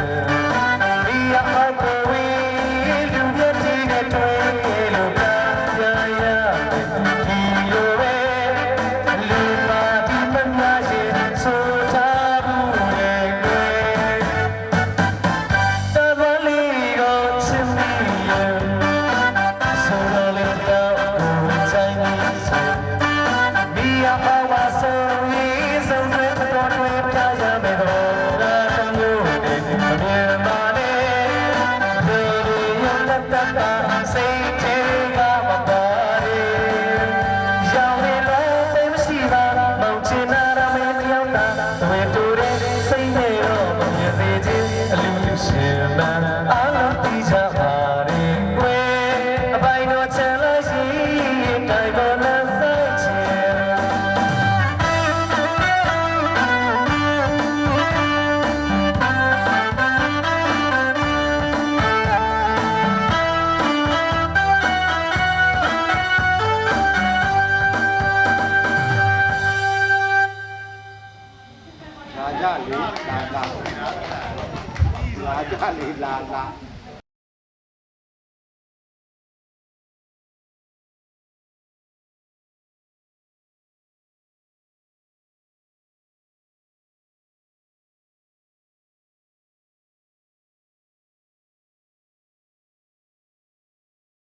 Yeah. da da da, say. လာကြလေလာလာလာကြလေလာလာ